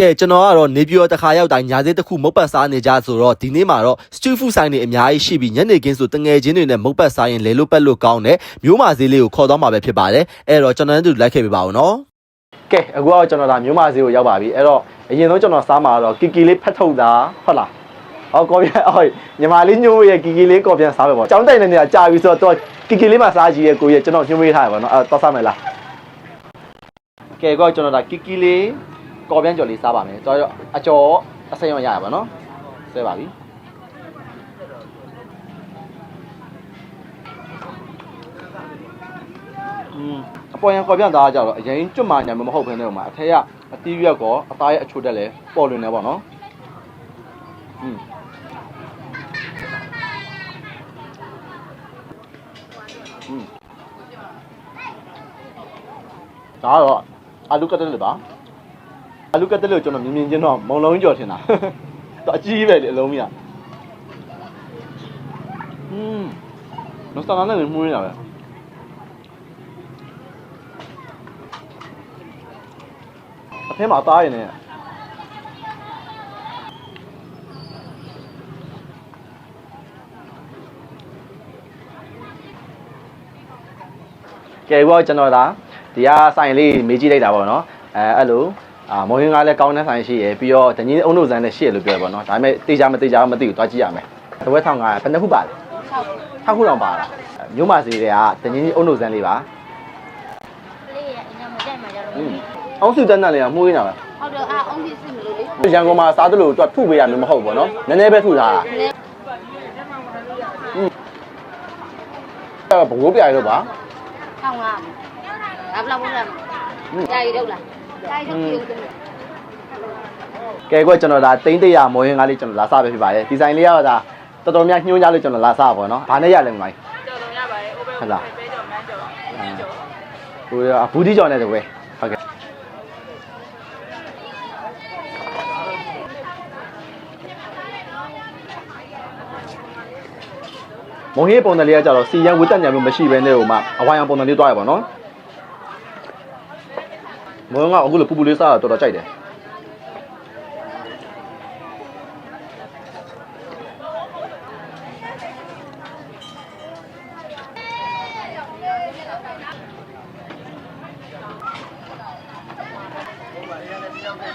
ကဲကျွန်တော်ကတော့နေပြည်တော်တစ်ခါရောက်တိုင်းညာသေးတစ်ခုမုတ်ပတ်စားနေကြဆိုတော့ဒီနေ့မှာတော့ street food ဆိုင်တွေအများကြီးရှိပြီးညနေခင်းဆိုတငယ်ချင်းတွေနဲ့မုတ်ပတ်စားရင်လဲလို့ပက်လို့ကောင်းတယ်မျိုးမာဈေးလေးကိုခေါ်တော့မှာပဲဖြစ်ပါတယ်အဲ့တော့ကျွန်တော်တို့လိုက်ခဲ့ပြပါဦးနော်ကဲအခုကတော့ကျွန်တော်ဒါမျိုးမဈေးကိုရောက်ပါပြီအဲ့တော့အရင်ဆုံးကျွန်တော်စားမှာတော့ကီကီလေးဖတ်ထုတ်တာဟုတ်လားဟောကော်ပြန်ဟောညီမလေးညို့ရဲ့ကီကီလေးကော်ပြန်စားပဲပေါ့ကျောင်းတိုင်နေနေတာကြာပြီဆိုတော့ကီကီလေးမှစားကြည့်ရဲ့ကိုရဲ့ကျွန်တော်ညှို့မေးထားရပါတော့အဲ့တော့စားမယ်လားကဲကောကျွန်တော်ဒါကီကီလေး ကော်ပြန်ကြော်လေးစားပါမယ်တော့အကျော်အစိမ်းရောရရပါနော်ဆွဲပါပြီอืมအပေါ်ရန်ကော်ပြန်သားကြတော့အရင်ကျွတ်မှညာမဟုတ်ဘဲနဲ့ဟိုမှာအထက်ကအတီးရွက်ကောအသားရဲ့အချိုတက်လဲပေါ်လွင်နေပါတော့อืมอืมဒါတော့အာလူကတ်တက်လေပါ အာလူကတ်တက်လေကိုကျွန်တော်မြင်မြင်ချင်းတော့မုံလုံးကြော်ထင်တာ တော့အကြီးပဲလေအလုံးကြီးอ่ะอืมနော်စတာနဲ့လည်းမှုရင်းရပဲ အထဲမှာသားရင်လည်းကဲဘောကျွန်တော်ဒါဒီကဆိုင်လေးမေးကြည့်လိုက်တာပေါ့နော်အဲအဲ့လို အာမော်ရင်ကလည်းကောင်းတဲ့ဆိုင်ရှိရယ်ပြီးတော့ဒင်းကြီးအုံလို့ဇန်လည်းရှိရလို့ပြောရပါတော့ဒါပေမဲ့တေချာမတေချာမသိဘူးသွားကြည့်ရမယ်တဝက်ဆောင်ကဘယ်နှစ်ခုပါလဲ6ခုလောက်ပါလားမြို့မစီတွေကဒင်းကြီးအုံလို့ဇန်လေးပါလေးရအင်္ဂါမကြိုက်မှကြတော့အောက်စုတန်းတန်းလေးကမှုရင်းတာပါဟုတ်တော့အာအောင်ပြစ်စီမလို့လေရန်ကုန်မှာစားသလိုသူကထုပေးရမျိုးမဟုတ်ဘောနော်နည်းနည်းပဲထုထားတာဟုတ်ဘိုးပြရတော့ပါဟုတ်လားဘလောက်ဘလောက်ကြာရီတော့လား တိုင်းထုတ်ပြီးတော့ကဲကွကျွန်တော်ဒါတိမ့်တရာမောရင်ကားလေးကျွန်တော်လာစပဲဖြစ်ပါတယ်ဒီဇိုင်းလေးကတော့ဒါတော်တော်များညှိုးကြလို့ကျွန်တော်လာစပါပေါ့နော်ဘာနဲ့ရလဲမိုင်းတော်တော်ရပါတယ် open ဟုတ်လားပဲကြော်မန်းကြော်ကိုရဘူးဒီကြော်နဲ့တကွယ်ဟုတ်ကဲ့မုံဟေးပုံစံလေးကကြတော့စီရန်ဝတ်တက်ညာမျိုးမရှိဘဲနဲ့ဟိုမှာအဝိုင်းအောင်ပုံစံလေးတွားရပါတော့ မုံကအခုလိုပူပူလေးစားတာတော်တော်ကြိုက်တယ်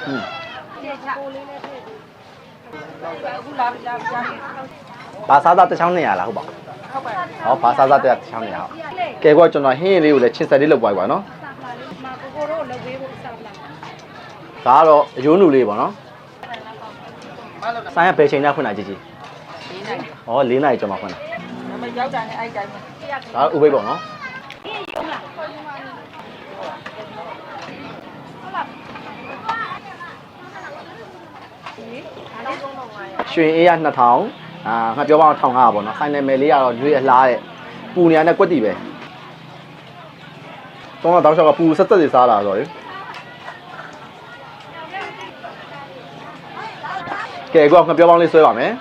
อืมအခုလာလာလာဘာစားသားတစ်ချောင်း200လားဟုတ်ပါဟုတ်ပါတယ်ဟောဘာစားသားတစ်ချောင်း200ဟုတ်ကဲကွာကျွန်တော်ဟင်းရည်လေးကိုလည်းချစ်ဆက်လေးလုပ်ပွားပါနော် မာကိုကိုတို့လုပ်ပေးဖို့စောင့်လာ ဒါကတော့အယိုးနူလေးပေါ့နော်ဆိုင်ကဘယ်ချိန်နဲ့ဖွင့်တာကြည့်ကြည့်ဒီနိုင်ဟော၄နာရီကျော်မှဖွင့်တာဒါပေမဲ့ရောက်တာနဲ့အဲ့တိုင်းပဲဒါဥပိတ်ပေါ့နော်ရွှေအေးရ2000အာငါပြောပါအောင်1500ပေါ့နော်ဆိုင်နယ်မယ်လေးကတော့ရွေးအလားတဲ့ပူနေရတဲ့ကွက်တီပဲတော့တော့ရှောက်ကပူဆက်သက်စီစားလာတော့လေ ကဲကောငါပြောပါအောင်လေးဆွဲပါမယ်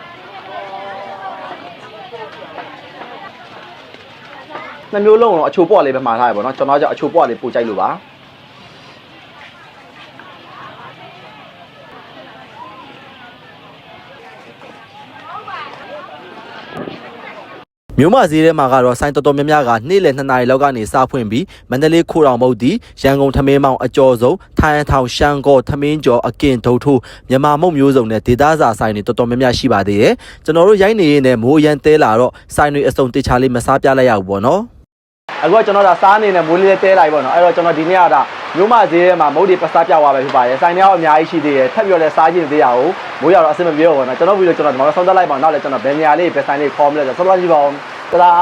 နှစ်မျိုးလုံးတော့အချိုပွားလေးပဲမှားထားရပါတော့ကျွန်တော်ကြောင့်အချိုပွားလေးပို့ကြိုက်လို့ပါ မျိုးမဈေးထဲမှာကတော့ဆိုင်တော်တော်များများကနေ့လယ်2နာရီလောက်ကနေစဖွင့်ပြီးမန္တလေးခိုးတော်မုတ်တီရန်ကုန်ထမင်းမောင်အကျော်စုံထိုင်းထောင်ရှမ်းကောထမင်းကျော်အကင်ဒုတ်ထိုးမြန်မာမုတ်မျိုးစုံနဲ့ဒေသစာဆိုင်တွေတော်တော်များများရှိပါသေးတယ်ကျွန်တော်တို့ရိုက်နေရင်းနဲ့မိုးအရန်တဲလာတော့ဆိုင်တွေအစုံတေချာလေးမစားပြလိုက်ရဘူးပေါ့နော်အခုကကျွန်တော်ဒါစားအနေနဲ့မိုးလေးတဲလိုက်ပေါ့နော်အဲ့တော့ကျွန်တော်ဒီနေ့ကဒါမျိုးမဈေးထဲမှာမုတ်ဒီပစားပြသွားပဲဖြစ်ပါတယ်ဆိုင်တွေကတော့အများကြီးရှိသေးတယ်ထပ်ပြီးတော့လည်းစားကြည့်သေးရအောင်မိုးရတော့အဆင်မပြေတော့ဘူးနော်ကျွန်တော်ဗီဒီယိုကျွန်တော်ဒီမှာဆုံးသက်လိုက်ပါတော့နောက်လည်းကျွန်တော်ဘယ်နေရာလေးပဲဆိုင်လေးခေါ်မလဲဆိုတော့ဆုံးသွားကြည့်ပါဦး တလား